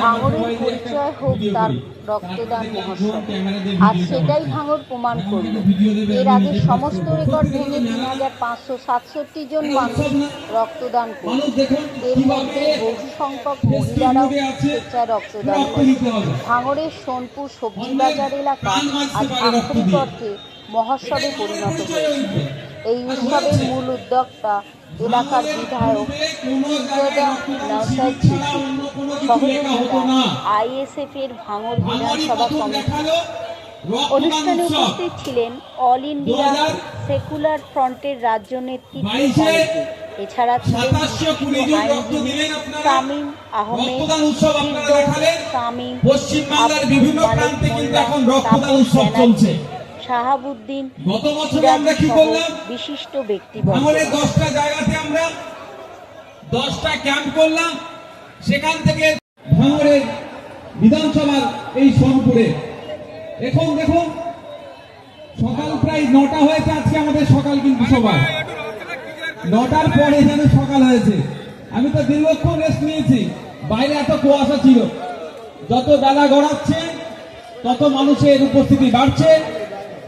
ভাঙরের পরিচয় হোক তার রক্তদান মহোৎসব। আর সেটাই ভাঙর প্রমাণ করল এর আগে সমস্ত রেকর্ড ভেঙে তিন হাজার পাঁচশো সাতষট্টি জন মানুষ রক্তদান করল এর মধ্যে বহু সংখ্যক মহিলারাও স্বেচ্ছায় রক্তদান করে দিতে সোনপুর সবজি বাজার এলাকা আজ আক্ষরিক অর্থে মহোৎসবে পরিণত হয়েছে। এই উৎসবের মূল উদ্যোক্তা এলাকার বিধায়ক নওসাদ সহযোগিতা আইএসএফ এর ভাঙড় বিধানসভা কমিটি অনুষ্ঠানে উপস্থিত ছিলেন অল ইন্ডিয়া সেকুলার ফ্রন্টের রাজ্য নেতৃত্ব এছাড়া ছিলেন। তামিম আহমেদ। তামিম পশ্চিমবাংলার বিভিন্ন প্রান্তে কিন্তু এখন রক্তদান উৎসব চলছে। শাহাবুদ্দিন গত বছরে আমরা কি করলাম? বিশিষ্ট ব্যক্তিবর্গ। আমাদের দশটা জায়গাতে আমরা দশটা ক্যাম্প করলাম। সেখান থেকে ভাঙড়ের বিধানসভার এই সোনপুরে। এখন দেখুন সকাল প্রায় নটা হয়েছে আজকে আমাদের সকাল কিন্তু সবার। নটার পরে যেন সকাল হয়েছে। আমি তো দীর্ঘক্ষণ রেস্ট নিয়েছি। বাইরে এত কুয়াশা ছিল। যত বেলা গড়াচ্ছে তত মানুষের উপস্থিতি বাড়ছে।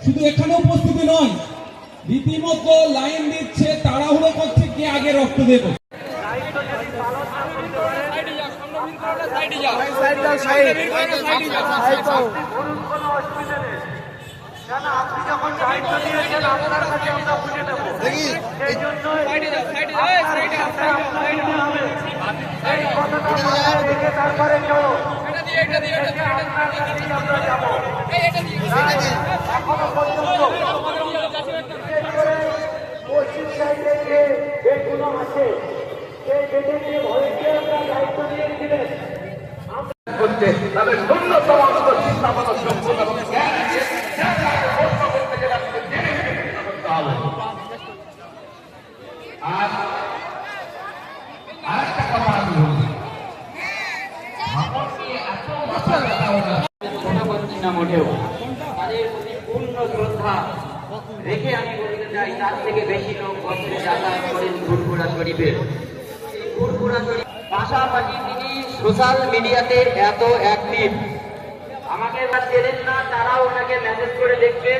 শুধু এখানে উপস্থিতি নয় রীতিমতো লাইন দিচ্ছে তাড়াহুড়ো করছে কে আগে রক্ত দেবে পশ্চিম সাইডে আছে সেই ভলেন্টিয়াররা দায়িত্ব দিয়ে দিলেন করতে তাদের ন্যূনতম চিন্তা ভাবনা সম্পূর্ণ এবং জ্ঞান আছে। জ্ঞান আছে, প্রশ্ন করতে গেলে আপনাকে জেনে জেনে চিন্তা করতে হবে। আর আরেকটা কথা আমি বলি ভাবনকে এত মাথা ব্যথা ওঠা ছোট করছি না মোটেও। তাদের প্রতি পূর্ণ শ্রদ্ধা রেখে আমি বলতে চাই তার থেকে বেশি লোক বছরে যাতায়াত করেন ফুরফুরা শরীফের এই ফুরফুরা শরীফ পাশাপাশি তিনি সোশ্যাল মিডিয়াতে এত অ্যাক্টিভ আমাকে এবার চেনেন না তারাও ওনাকে মেসেজ করে দেখবে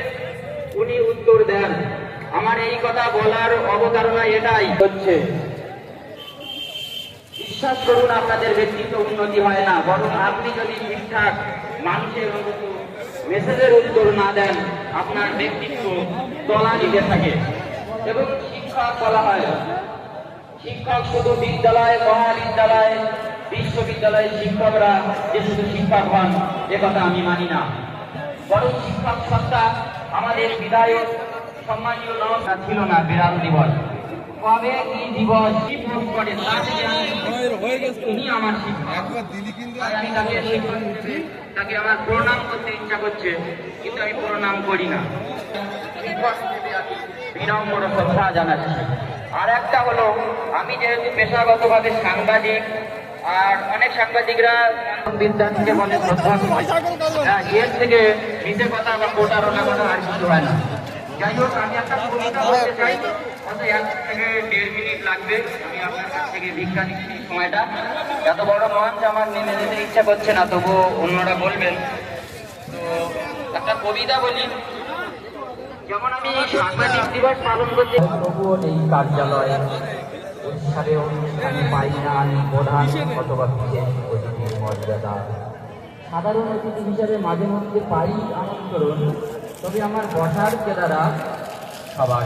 উনি উত্তর দেন। আমার এই কথা বলার অবতারণা এটাই। হচ্ছে। বিশ্বাস করুন আপনাদের ব্যক্তিত্ব উন্নতি হয় না বরং আপনি যদি ঠিকঠাক মানুষের মেসেজের উত্তর না দেন, আপনার ব্যক্তিত্ব তলা নিতে থাকে। এবং শিক্ষক বলা হয়, শিক্ষক শুধু বিদ্যালয়, মহাবিদ্যালয়, বিশ্ববিদ্যালয়ের শিক্ষকরা যে শুধু শিক্ষক হন, এ কথা আমি মানি না। বরং শিক্ষক সত্তা আমাদের বিধায়ক, সম্মানীয় নমস্কার ছিল না বিরাট দিবস কবে দিবস কি করে তা থেকে আমি আমার আমি তাকে তাকে আমার প্রণাম করতে ইচ্ছা করছে কিন্তু আমি প্রণাম করি না। বিনম্র শ্রদ্ধা জানাচ্ছি। আর একটা হলো আমি যেহেতু পেশাগতভাবে সাংবাদিক আর অনেক সাংবাদিকরা বিদ্যার্থীকে বলে শ্রদ্ধা হ্যাঁ, এর থেকে মিশে কথা বা প্রতারণা কথা আর কিছু হয় না। যাই হোক আমি একটা কবিতা বলতে চাই। থেকে দেড় মিনিট লাগবে। আপনার কাছ থেকে সময়টা। এত বড় মঞ্চ আমার নেমে যেতে ইচ্ছা করছে না তবুও অন্যরা বলবেন। তো একটা কবিতা বলি। যেমন আমি সাংবাদিক দিবস পালন করতে তবুও কার্যালয়ে। অনুষ্ঠানে পাই না মর্যাদা। সাধারণ অতিথি হিসাবে মাঝে মধ্যে পাই আমন্ত্রণ, তবে আমার বসার কেদারা সবার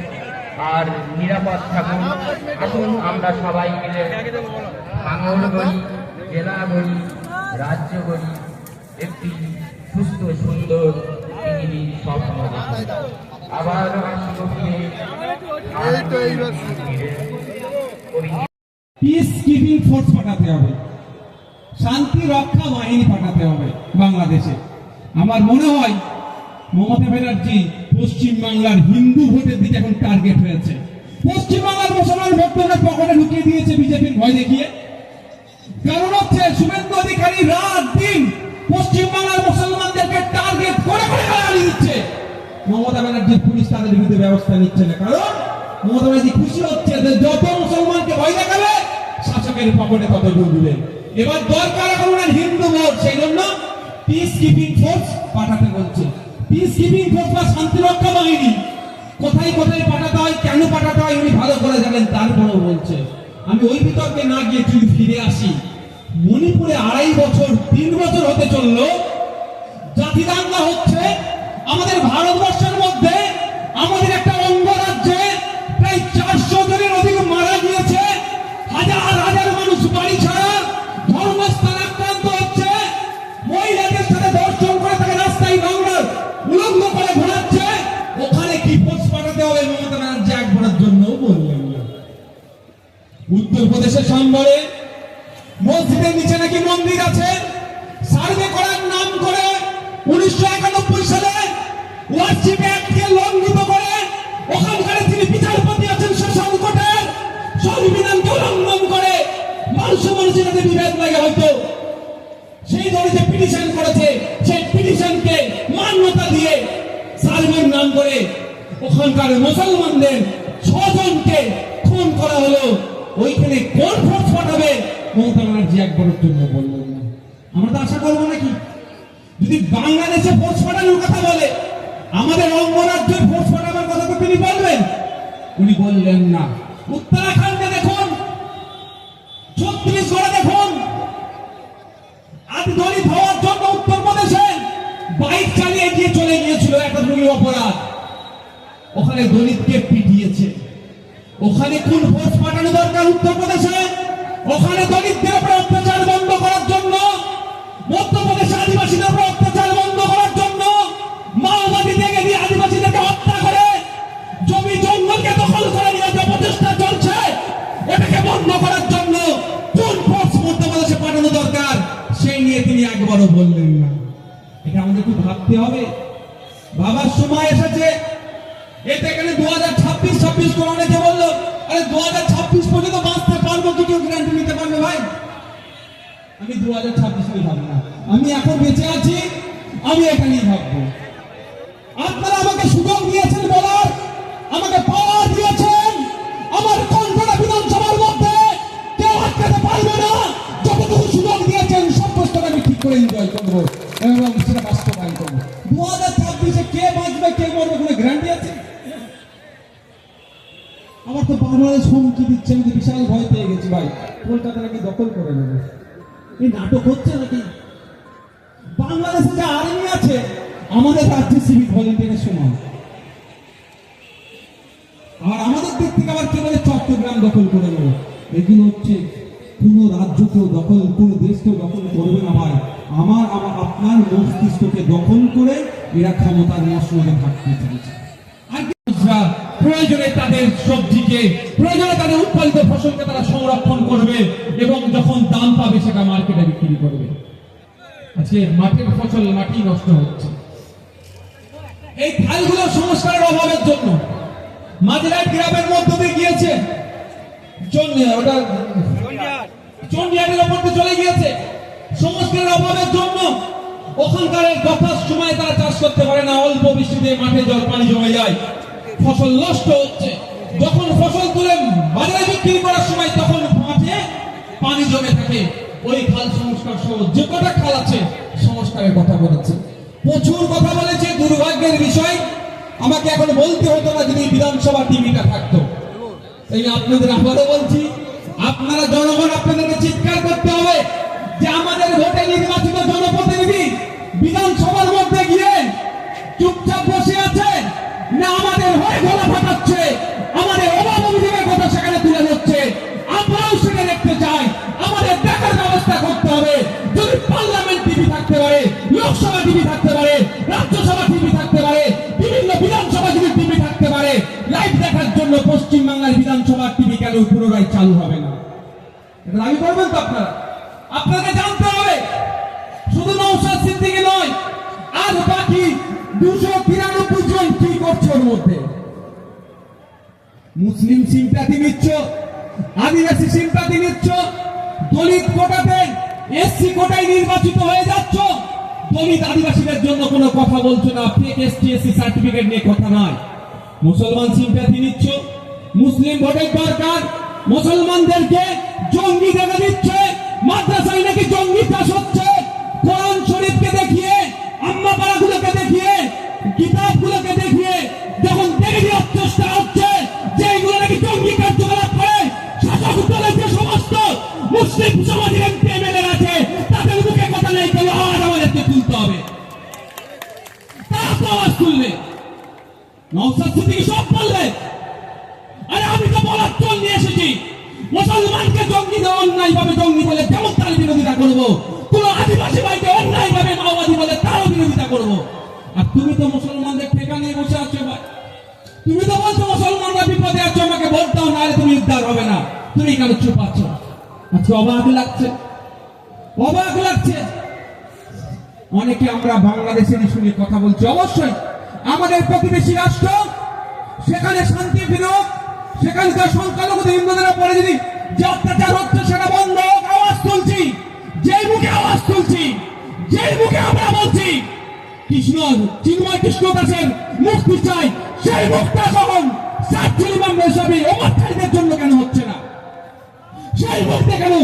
আর নিরাপদ থাকুন। আসুন আমরা সবাই মিলে ভাঙড় গড়ি জেলা গড়ি রাজ্য গড়ি একটি সুস্থ, সুন্দর পৃথিবীর স্বপ্ন আবার ফোর্স পাঠাতে হবে। শান্তি রক্ষা বাহিনী পাঠাতে হবে বাংলাদেশে। আমার মনে হয় মমতা ব্যানার্জি পশ্চিম বাংলার হিন্দু ভোটের দিকে এখন টার্গেট বাংলার মুসলমান পকেটে ঢুকিয়ে দিয়েছে বিজেপির ভয় দেখিয়ে। কারণ হচ্ছে শুভেন্দু অধিকারী রাত দিন পশ্চিম বাংলার মুসলমানদেরকে টার্গেট করে করে গালাগালি দিচ্ছে। মমতা ব্যানার্জির পুলিশ তাদের বিরুদ্ধে ব্যবস্থা নিচ্ছে না। কারণ মমতা ব্যানার্জি খুশি হচ্ছে যে যত মুসলমানকে ভয় দেখাবে, শাসকের পকেটে তত ঢুকবে এবার দরকার এখন হিন্দু ভোট সেই জন্য পিস কিপিং ফোর্স পাঠাতে বলছে। পিস কিপিং ফোর্স বা শান্তিরক্ষা বাহিনী। কোথায় কোথায় পাঠাতে হয়, কেন পাঠাতে হয়, উনি ভালো করে জানেন, তারপরেও বলছে। আমি ওই বিতর্কে না গিয়ে যদি ফিরে আসি। মণিপুরে আড়াই বছর, তিন বছর হতে চলল। জাতি দাঙ্গা হচ্ছে আমাদের ভারতবর্ষের উত্তরপ্রদেশের সম্বরে মসজিদের নিচে নাকি মন্দির আছে? সার্ভে করার নাম করে উনিশশো একানব্বই সালে ওয়ার্শিপ অ্যাক্টকে লঙ্ঘিত করে ওখানকার তিনি বিচারপতি আছেন শশাঙ্ক কোটের সংবিধানকে উল্লঙ্ঘন করে। মানুষ মানুষের সাথে বিভেদ লাগে হয়তো। সেই দলে যে পিটিশন করেছে, সেই পিটিশনকে মান্যতা দিয়ে সার্ভের নাম করে ওখানকার মুসলমানদের ছজনকে খুন করা হলো। ওইখানে কোন ফোর্স পাঠাবে? মমতা ব্যানার্জি একবারের জন্য বললেন না। আমরা তো আশা করব নাকি? যদি বাংলাদেশে ফোর্স পাঠানোর কথা বলে, আমাদের অঙ্গরাজ্যের ফোর্স পাঠানোর কথা তো তিনি বলবেন। উনি বললেন না। উত্তরাখণ্ডে দেখুন, ছত্তিশগড়ে দেখুন আজ দলিত হওয়ার জন্য উত্তরপ্রদেশে বাইক চালিয়ে গিয়ে চলে গিয়েছিল একটা দুর্নীতি অপরাধ। ওখানে দলিতকে পিটিয়েছে। ওখানে কোন ফোর্স পাঠানো দরকার উত্তরপ্রদেশে ওখানে দলিতদের উপরে অত্যাচার বন্ধ করার জন্য মধ্যপ্রদেশে আদিবাসীদের উপরে অত্যাচার বন্ধ করার জন্য, মাওবাদী থেকে দিয়ে আদিবাসীদেরকে হত্যা করে, জমি জঙ্গলকে দখল করে নিয়ে যে প্রচেষ্টা চলছে, এটাকে বন্ধ করার জন্য কোন ফোর্স মধ্যপ্রদেশে পাঠানো দরকার? সেই নিয়ে তিনি একবারও বললেন না। এটা আমাদের খুব ভাবতে হবে। বাবার সময় এসেছে। এতে এখানে দু হাজার ছাব্বিশ ছাব্বিশ করে অনেকে বলল আরে দু হাজার ছাব্বিশ পর্যন্ত বাঁচতে পারব আমি দু হাজার ছাব্বিশ না। আমি এখন বেঁচে আছি, আমি এটা নিয়ে ভাববো। আপনারা আমাকে সুযোগ দিয়েছেন বলার, আমাকে পাওয়ার দিয়েছেন। আমার কণ্ঠটা বিধানসভার মধ্যে কেউ আটকাতে পারবে না। যতটুকু সুযোগ দিয়েছেন, সব প্রশ্নটা আমি ঠিক করে এনজয় করব এবং সেটা বাস্তবায়ন করব। তো বাংলাদেশ হুমকি দিচ্ছে, আমি বিশাল ভয় পেয়ে গেছি ভাই। কলকাতা নাকি দখল করে নেবে। এই নাটক হচ্ছে নাকি? বাংলাদেশে যে আর্মি আছে, আমাদের রাজ্যে ভলেন্টিয়ারের সমান আর আমাদের দিক থেকে আবার চট্টগ্রাম দখল করে নেবে। এগুলো হচ্ছে কোনো রাজ্যকেও দখল কোনো দেশকেও দখল করবে না ভাই। আমার আপনার মস্তিষ্ককে দখল করে এরা ক্ষমতার মশলকে থাকতে চাইছে। প্রয়োজনে তাদের সবজিকে, প্রয়োজনে তাদের উৎপাদিত ফসলকে তারা সংরক্ষণ করবে এবং যখন দাম পাবে সেটা মার্কেটে বিক্রি করবে। আজকে মাঠের ফসল, মাটি নষ্ট হচ্ছে। এই খালগুলো সংস্কারের অভাবের জন্য মাঝরাট গ্রামের মধ্য দিয়ে গিয়েছে। ওটা চন্ডিয়াটের ওপর চলে গিয়েছে। সংস্কারের অভাবের জন্য ওখানকার যথার সময় তারা চাষ করতে পারে না, অল্প বৃষ্টিতে মাঠে জল পানি জমে যায়। ফসল নষ্ট হচ্ছে। যখন ফসল তুলে বাজারে বিক্রি করার সময় তখন মাঠে পানি জমে থাকে। ওই খাল সংস্কার সহ যে কটা খাল আছে, সংস্কারের কথা বলেছে। প্রচুর কথা বলেছে, দুর্ভাগ্যের বিষয়। আমাকে এখন বলতে হতো না যদি বিধানসভা টিভিটা থাকতো। এই আপনাদের আবারও বলছি, আপনারা জনগণ আপনাদেরকে চিৎকার করতে হবে যে আমাদের ভোটে নির্বাচিত জনপ্রতিনিধি বিধানসভার মধ্যে গিয়ে চুপচাপ বসে আছে। না আমাদের হয়ে গলা ফাটাচ্ছে, আমাদের অভাব অভিযোগের কথা সেখানে তুলে ধরছে। আমরাও সেটা দেখতে চাই। আমাদের দেখার ব্যবস্থা করতে হবে। যদি পার্লামেন্ট টিভি থাকতে পারে, লোকসভা টিভি থাকতে পারে, রাজ্যসভা টিভি থাকতে পারে, বিভিন্ন বিধানসভা যদি টিভি থাকতে পারে লাইভ দেখার জন্য পশ্চিম বাংলার বিধানসভার টিভি কেন পুনরায় চালু হবে না? এটা দাবি করবেন তো আপনারা আপনাকে জানতে হবে দুশো তিরানব্বই জন কি করছে ওর মধ্যে মুসলিম সিম্পাতি নিচ্ছ, আদিবাসী সিম্পাতি নিচ্ছ, দলিত কোটাতে এসসি কোটায় নির্বাচিত হয়ে যাচ্ছ, দলিত আদিবাসীদের জন্য কোনো কথা বলছো না এসটি এসসি সার্টিফিকেট নিয়ে কথা নয়। মুসলমান সিম্পাতি নিচ্ছ, মুসলিম ভোটের দরকার, মুসলমানদেরকে জঙ্গি দেখা দিচ্ছে, মাদ্রাসায় নাকি জঙ্গি চাষ হচ্ছে। কোরআন শরীফকে দেখিয়ে আম্মা পাড়াগুলোকে দেখিয়ে সিদ্দিকী সব বললে আরে আমি তো বলার জন্য নিয়ে এসেছি। মুসলমানকে জঙ্গি অন্যায় ভাবে জঙ্গি বলে যেমন তার বিরোধিতা করব? কোন আদিবাসী ভাইকে অন্যায় ভাবে মাওবাদী বলে তারও বিরোধিতা করব? আর তুমি তো মুসলমানদের ঠেকা বসে আছো ভাই তুমি তো বলছো মুসলমানরা বিপদে আছো, আমাকে ভোট দাও নাহলে তুমি উদ্ধার হবে না। তুমি কেন চুপ আছো? আজকে অবাক লাগছে। অবাক লাগছে। অনেকে আমরা বাংলাদেশের শুনে কথা বলছি, অবশ্যই। আমাদের প্রতিবেশী রাষ্ট্র, সেখানে শান্তি ফিরুক সেখানকার সংখ্যালঘু হিন্দুদের উপরে যদি যে অত্যাচার হচ্ছে সেটা বন্ধ আওয়াজ তুলছি। যেই মুখে আওয়াজ তুলছি, যেই মুখে আমরা বলছি, কৃষ্ণ, চিন্ময় কৃষ্ণ দাসের মুক্তি চাই সেই মুক্তা কখন সাতচুরি বাংলা হিসাবে অমাত্রারীদের জন্য কেন হচ্ছে না? সেই মুক্তি কেন?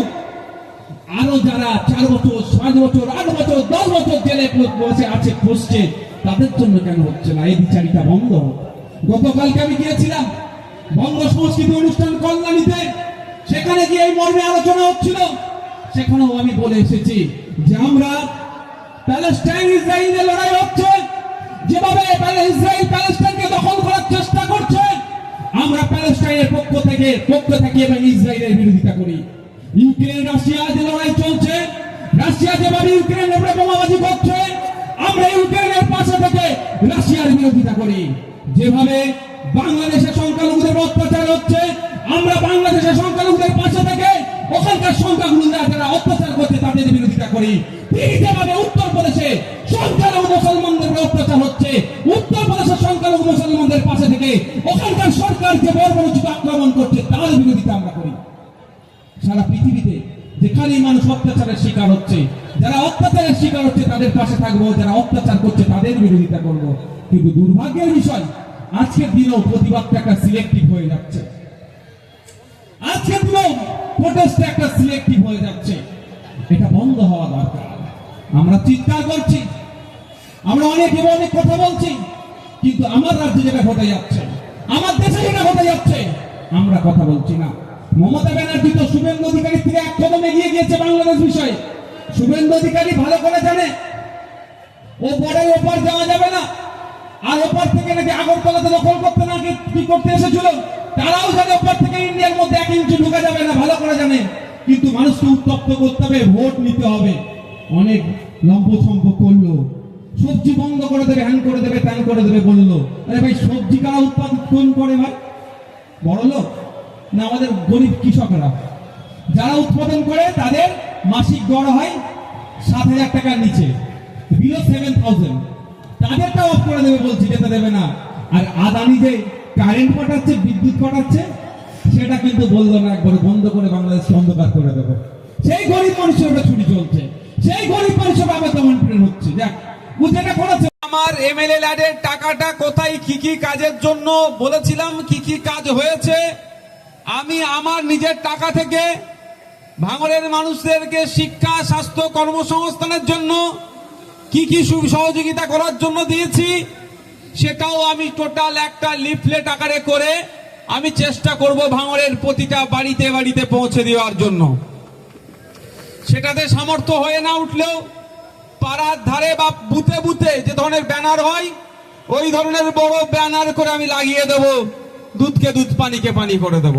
আরও যারা চার বছর পাঁচ বছর, আট বছর, দশ বছর জেলে বসে আছে বসছে তাদের জন্য কেন হচ্ছে না? এই বিচারিতা বন্ধ গতকালকে আমি গিয়েছিলাম, বঙ্গ সংস্কৃতি অনুষ্ঠান কল্যাণীতে। সেখানে গিয়ে এই মর্মে আলোচনা হচ্ছিল। সেখানেও আমি বলে এসেছি যে আমরা প্যালেস্টাইন ইসরায়েলের লড়াই হচ্ছে। যেভাবে ইসরায়েল প্যালেস্টাইনকে দখল করার চেষ্টা করছে, আমরা প্যালেস্টাইনের পক্ষ থেকে পক্ষ থেকে এবং ইসরায়েলের বিরোধিতা করি। ইউক্রেন রাশিয়া যে লড়াই চলছে, রাশিয়া যেভাবে ইউক্রেনের উপরে বোমাবাজি করছে আমরা ইউক্রেনের পাশে থেকে রাশিয়ার বিরোধিতা করি। যেভাবে বাংলাদেশের সংখ্যালঘুদের অত্যাচার হচ্ছে, আমরা বাংলাদেশের সংখ্যালঘুদের পাশে থেকে ওখানকার সংখ্যাগুলোরা যারা অত্যাচার করছে, তাদের বিরোধিতা করি। ঠিক যেভাবে উত্তর প্রদেশে সংখ্যালঘু মুসলমানদের অত্যাচার হচ্ছে, উত্তর প্রদেশের সংখ্যালঘু মুসলমানদের পাশে থেকে ওখানকার সরকার যে বর্বরোচিত আক্রমণ করছে, তার বিরোধিতা আমরা করি। সারা পৃথিবীতে যেখানেই মানুষ অত্যাচারের শিকার হচ্ছে, যারা অত্যাচারের শিকার হচ্ছে, তাদের পাশে থাকব, যারা অত্যাচার করছে, তাদের বিরোধিতা করব। কিন্তু দুর্ভাগ্যের বিষয়, আজকের দিনেও প্রতিবাদটা একটা সিলেক্টিভ হয়ে যাচ্ছে। আজকের দিনেও প্রোটেস্ট একটা সিলেক্টিভ হয়ে যাচ্ছে। এটা বন্ধ হওয়া দরকার। আমরা চিৎকার করছি, আমরা অনেক এবং অনেক কথা বলছি, কিন্তু আমার রাজ্যে যেটা ঘটে যাচ্ছে, আমার দেশে যেটা ঘটে যাচ্ছে, আমরা কথা বলছি না। মমতা ব্যানার্জি তো শুভেন্দু অধিকারী থেকে এক কদম এগিয়ে গিয়েছে বাংলাদেশ বিষয়ে। শুভেন্দু অধিকারী ভালো করে জানে। ও বড়াই ওপার যাওয়া যাবে না। আর ওপার থেকে নাকি আগরতলাতে দখল করতে না কি- করতে এসেছিল? তারাও জানে ওপার থেকে ইন্ডিয়ার মধ্যে এক ইঞ্চি ঢুকা যাবে না, ভালো করে জানে। কিন্তু মানুষকে উত্তপ্ত করতে হবে, ভোট নিতে হবে। অনেক লম্ব সম্প করল। সবজি বন্ধ করে দেবে, হ্যান করে দেবে, ত্যান করে দেবে বলল। আরে ভাই, সবজি কারা উৎপাদন করে ভাই? বড় লোক না আমাদের গরিব কৃষকরা। যারা উৎপাদন করে, তাদের মাসিক গড় হয় সাত হাজার টাকার নিচে বিলো সেভেন থাউজেন্ড তাদেরটা অফ করে দেবে বলছি, যেতে দেবে না। আর আদানি যে কারেন্ট পাঠাচ্ছে, বিদ্যুৎ পাঠাচ্ছে, সেটা কিন্তু বলল না, একবারে বন্ধ করে বাংলাদেশকে অন্ধকার করে দেবো। সেই গরিব মানুষের উপরে ছুটি চলছে। সেই গরিব মানুষের আবার তেমন প্রেরণ হচ্ছে। দেখ যেটা করেছে? আমার এমএলএ ল্যাডের টাকাটা কোথায়, কি কি কাজের জন্য বলেছিলাম, কি কি কাজ হয়েছে? আমি আমার নিজের টাকা থেকে ভাঙরের মানুষদেরকে শিক্ষা, স্বাস্থ্য, কর্মসংস্থানের জন্য কি কি সহযোগিতা করার জন্য দিয়েছি, সেটাও আমি টোটাল একটা লিফলেট আকারে করে আমি চেষ্টা করব ভাঙড়ের প্রতিটা বাড়িতে বাড়িতে পৌঁছে দেওয়ার জন্য। সেটাতে সামর্থ্য হয়ে না উঠলেও পাড়ার ধারে বা বুতে বুতে যে ধরনের ব্যানার হয়, ওই ধরনের বড় ব্যানার করে আমি লাগিয়ে দেব। দুধকে দুধ, পানিকে পানি করে দেব।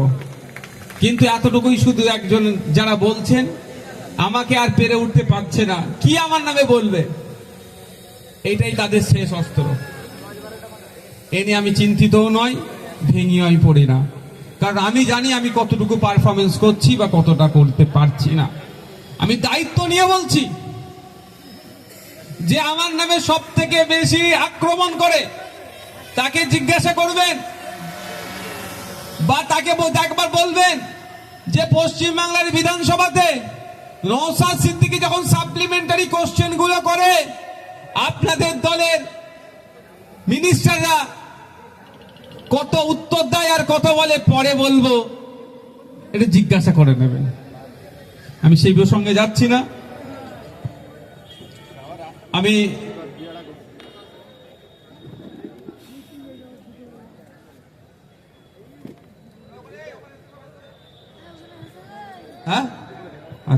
কিন্তু এতটুকুই শুধু একজন যারা বলছেন, আমাকে আর পেরে উঠতে পারছে না। কি আমার নামে বলবে? এটাই তাদের শেষ অস্ত্র। এ নিয়ে আমি চিন্তিতও নয় ভেঙে আমি পড়ি না। কারণ আমি জানি আমি কতটুকু পারফরমেন্স করছি বা কতটা করতে পারছি না। আমি দায়িত্ব নিয়ে বলছি যে আমার নামে সব থেকে বেশি আক্রমণ করে, তাকে জিজ্ঞাসা করবেন বা তাকে একবার বলবেন যে পশ্চিম বাংলার বিধানসভাতে নৌসাদ সিদ্দিকী যখন সাপ্লিমেন্টারি কোশ্চেনগুলো করে, আপনাদের দলের মিনিস্টাররা কত উত্তর দেয় আর কত বলে, পরে বলব। এটা জিজ্ঞাসা করে নেবেন। আমি সেই প্রসঙ্গে যাচ্ছি না। আমি হ্যাঁ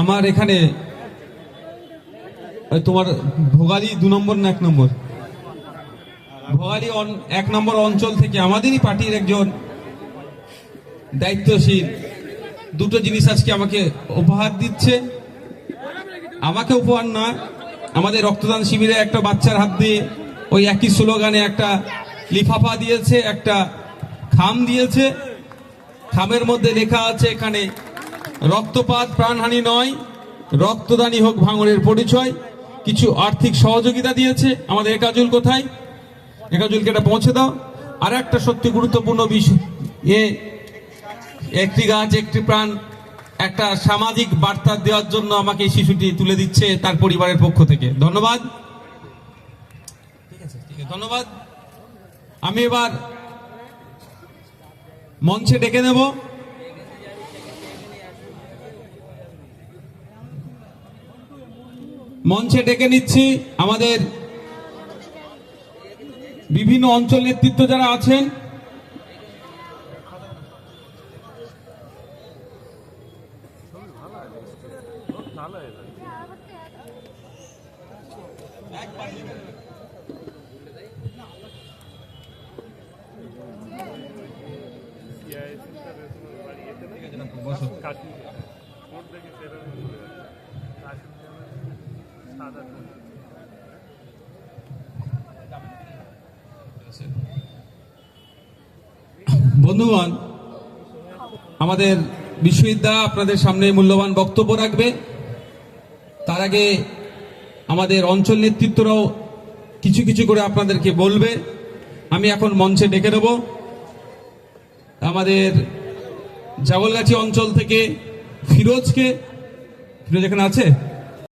আমার এখানে তোমার ভোগালী দু নম্বর না এক নম্বর? ভোগালী এক নম্বর অঞ্চল থেকে আমাদেরই পার্টির একজন দায়িত্বশীল। দুটো জিনিস আজকে আমাকে উপহার দিচ্ছে। আমাকে উপহার না, আমাদের রক্তদান শিবিরে একটা বাচ্চার হাত দিয়ে ওই একই স্লোগানে একটা লিফাফা দিয়েছে, একটা খাম দিয়েছে। খামের মধ্যে লেখা আছে এখানে রক্তপাত প্রাণহানি নয়, রক্তদানই হোক ভাঙড়ের পরিচয়, কিছু আর্থিক সহযোগিতা দিয়েছে আমাদের একাজুল কোথায়? একাজুলকে এটা পৌঁছে দাও। আর একটা সত্যি গুরুত্বপূর্ণ বিষয়, এ একটি গাছ, একটি প্রাণ, একটা সামাজিক বার্তা দেওয়ার জন্য আমাকে শিশুটি তুলে দিচ্ছে তার পরিবারের পক্ষ থেকে। ধন্যবাদ। ঠিক আছে ঠিক আছে, ধন্যবাদ। আমি এবার মঞ্চে ডেকে নেব। মঞ্চে ডেকে নিচ্ছি আমাদের বিভিন্ন অঞ্চল নেতৃত্ব যারা আছেন। বন্ধুগণ, আমাদের বিশ্ববিদ্যালয় আপনাদের সামনে মূল্যবান বক্তব্য রাখবে। তার আগে আমাদের অঞ্চল নেতৃত্বরাও কিছু কিছু করে আপনাদেরকে বলবে। আমি এখন মঞ্চে ডেকে নেব। আমাদের জাগলগাছি অঞ্চল থেকে ফিরোজকে। ফিরোজ এখানে আছে?